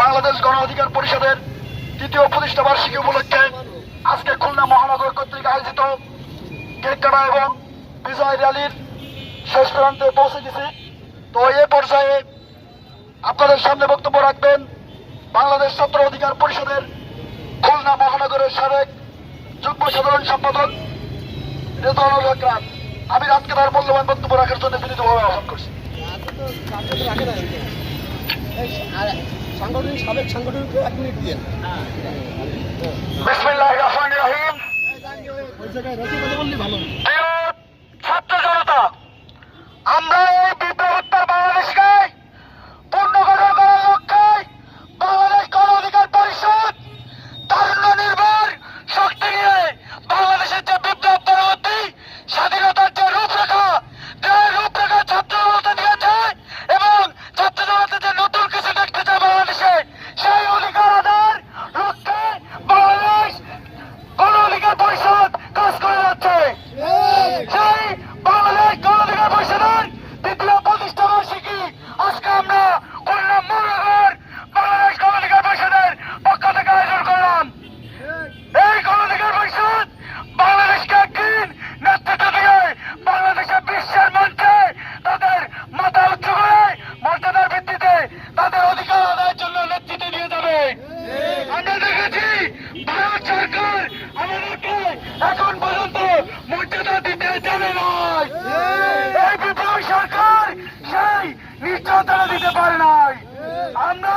বাংলাদেশ গণ অধিকার পরিষদের দ্বিতীয় প্রতিষ্ঠা বার্ষিকী উপলক্ষে আজকে খুলনা মহানগর কর্তৃক আয়োজিত কেক কাটা এবং বিজয় র্যালির শেষ প্রান্তে পৌঁছে গেছি। তো এ পর্যায়ে আপনাদের সামনে বক্তব্য রাখবেন বাংলাদেশ ছাত্র অধিকার পরিষদের খুলনা মহানগরের সাবেক যুগ্ম সাধারণ সম্পাদক রেজানুল আমি রাতকে তার মূল্যবান বক্তব্য রাখার জন্য বিনীতভাবে আহ্বান করছি। সাংগঠনিক সাবেক সাংগঠনিক এক মিনিট দিয়ে আজকে আমরা পারে নাই। আমরা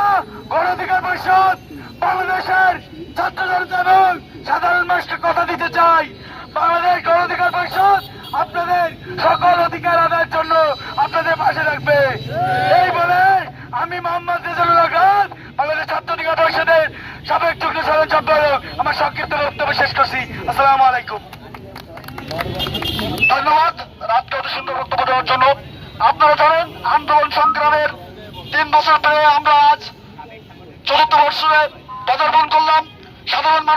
গণ অধিকার পরিষদ বাংলাদেশের ছাত্র জনতা এবং সাধারণ মানুষকে কথা দিতে চাই। বাংলাদেশ গণ অধিকার পরিষদ আপনাদের সকল অধিকার আদায়ের জন্য আপনাদের পাশে রাখবে এই বলে আমি মোহাম্মদ রেজানুল আগাদ বাংলাদেশ ছাত্র অধিকার পরিষদের সাবেক যুগ্ম সাধারণ সম্পাদক আমার সংক্ষিপ্ত বক্তব্য শেষ করছি। আসসালামু আলাইকুম। ধন্যবাদ রাতকে অত সুন্দর বক্তব্য দেওয়ার জন্য। আপনারা জানেন, আন্দোলন সংগ্রামের তিন বছর পরে আমরা আজ চতুর্থ বর্ষে পদার্পণ করলাম। সাধারণ